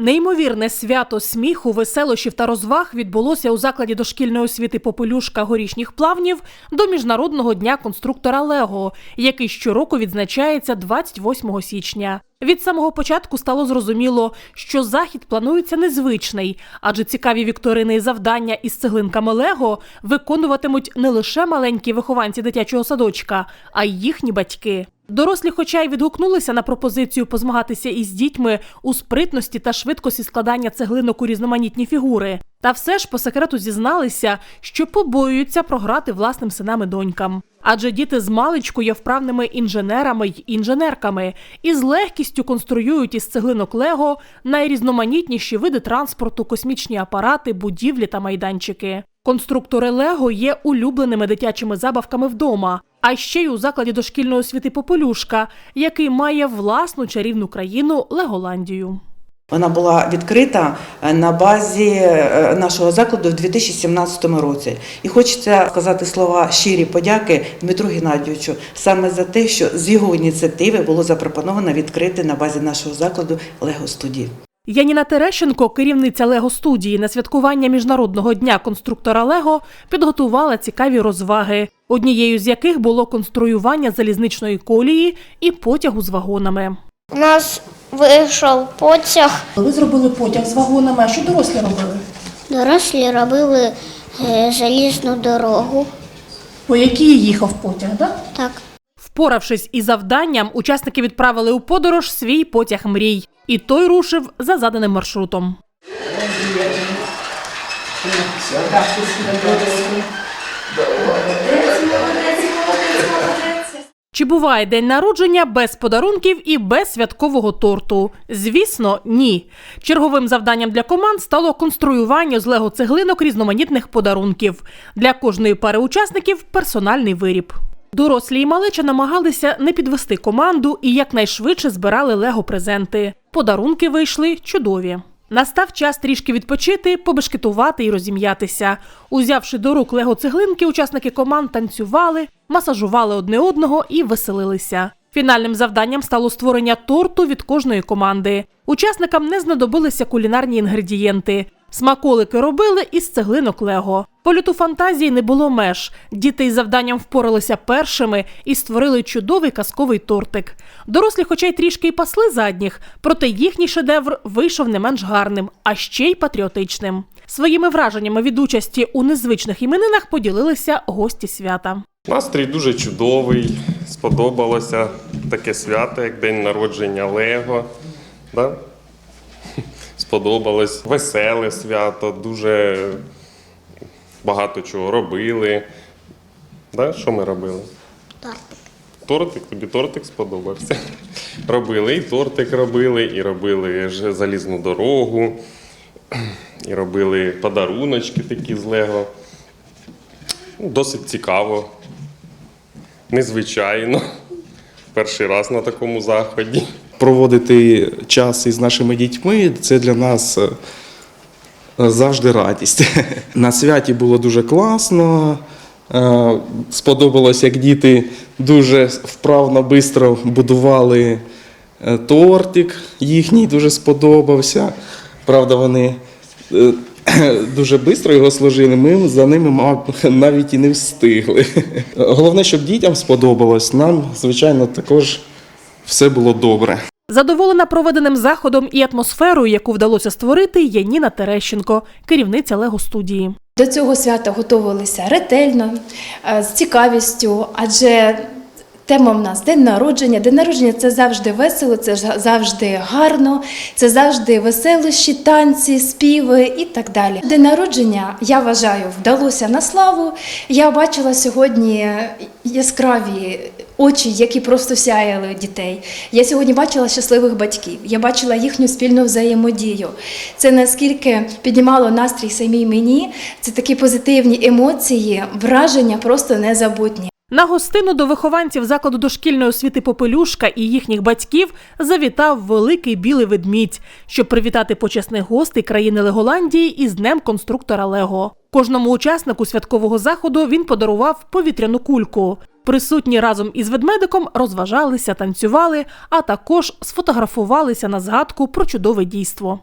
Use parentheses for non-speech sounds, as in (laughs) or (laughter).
Неймовірне свято сміху, веселощів та розваг відбулося у закладі дошкільної освіти Попелюшка горішніх плавнів до Міжнародного дня конструктора Лего, який щороку відзначається 28 січня. Від самого початку стало зрозуміло, що захід планується незвичний, адже цікаві вікторини і завдання із цеглинками Лего виконуватимуть не лише маленькі вихованці дитячого садочка, а й їхні батьки. Дорослі, хоча й відгукнулися на пропозицію позмагатися із дітьми у спритності та швидкості складання цеглинок у різноманітні фігури. Та все ж по секрету зізналися, що побоюються програти власним синам і донькам. Адже діти з маличку є вправними інженерами й інженерками і з легкістю конструюють із цеглинок Лего найрізноманітніші види транспорту, космічні апарати, будівлі та майданчики. Конструктори Лего є улюбленими дитячими забавками вдома, а ще й у закладі дошкільної освіти Попелюшка, який має власну чарівну країну Леголандію. Вона була відкрита е, на базі е, нашого закладу в 2017 році. І хочеться сказати слова щирі подяки Дмитру Геннадійовичу саме за те, що з його ініціативи було запропоновано відкрити на базі нашого закладу Лего студії. Яніна Терещенко, керівниця Лего студії на святкування міжнародного дня конструктора Лего, підготувала цікаві розваги, однією з яких було конструювання залізничної колії і потягу з вагонами. У нас вийшов потяг. Ви зробили потяг з вагонами. А що дорослі робили? Дорослі робили е, залізну дорогу. По якій їхав потяг, так? Так. Впоравшись із завданням, учасники відправили у подорож свій потяг мрій, і той рушив за заданим маршрутом. Чи буває день народження без подарунків і без святкового торту? Звісно, ні. Черговим завданням для команд стало конструювання з лего цеглинок різноманітних подарунків. Для кожної пари учасників персональний виріб. Дорослі і малеча намагалися не підвести команду і якнайшвидше збирали лего презенти. Подарунки вийшли чудові. Настав час трішки відпочити, побешкетувати і розім'ятися. Узявши до рук лего цеглинки, учасники команд танцювали, масажували одне одного і веселилися. Фінальним завданням стало створення торту від кожної команди. Учасникам не знадобилися кулінарні інгредієнти. Смаколики робили із цеглинок Лего. Польоту фантазії не було меж. Діти із завданням впоралися першими і створили чудовий казковий тортик. Дорослі, хоча й трішки й пасли задніх, проте їхній шедевр вийшов не менш гарним, а ще й патріотичним. Своїми враженнями від участі у незвичних іменинах поділилися гості свята. Настрій дуже чудовий, сподобалося таке свято, як день народження Лего. Да? Сподобалось веселе свято, дуже багато чого робили. Да? Що ми робили? Тортик. Тортик, тобі тортик сподобався. Робили і тортик робили, і робили залізну дорогу, і робили подаруночки такі з Лего. Досить цікаво, незвичайно. Перший раз на такому заході. Проводити час із нашими дітьми це для нас е, завжди радість. (laughs) На святі було дуже класно. Е, Сподобалось, як діти дуже вправно, швидко будували е, тортик. Їхній дуже сподобався. Правда, вони (clears throat) дуже швидко його служили. Ми за ними (laughs) навіть і не встигли. (laughs) Головне, щоб дітям сподобалось. Нам, звичайно, також все було добре. Задоволена проведеним заходом і атмосферою, яку вдалося створити, Яніна Терещенко, керівниця Лего студії. До цього свята готувалися ретельно, е, з цікавістю, адже тема в нас день народження. День народження це завжди весело, це завжди гарно, це завжди веселощі, танці, співи і так далі. День народження, я вважаю, вдалося на славу. Я бачила сьогодні яскраві очі, які просто сяяли дітей. Я сьогодні бачила щасливих батьків, я бачила їхню спільну взаємодію. Це наскільки піднімало настрій самій мені. Це такі позитивні емоції, враження просто незабутні. На гостину до вихованців закладу дошкільної освіти Попелюшка і їхніх батьків завітав великий білий ведмідь, щоб привітати почесних гостей країни Леголандії із днем конструктора Лего. Кожному учаснику святкового заходу він подарував повітряну кульку. Присутні разом із ведмедиком розважалися, танцювали, а також сфотографувалися на згадку про чудове дійство.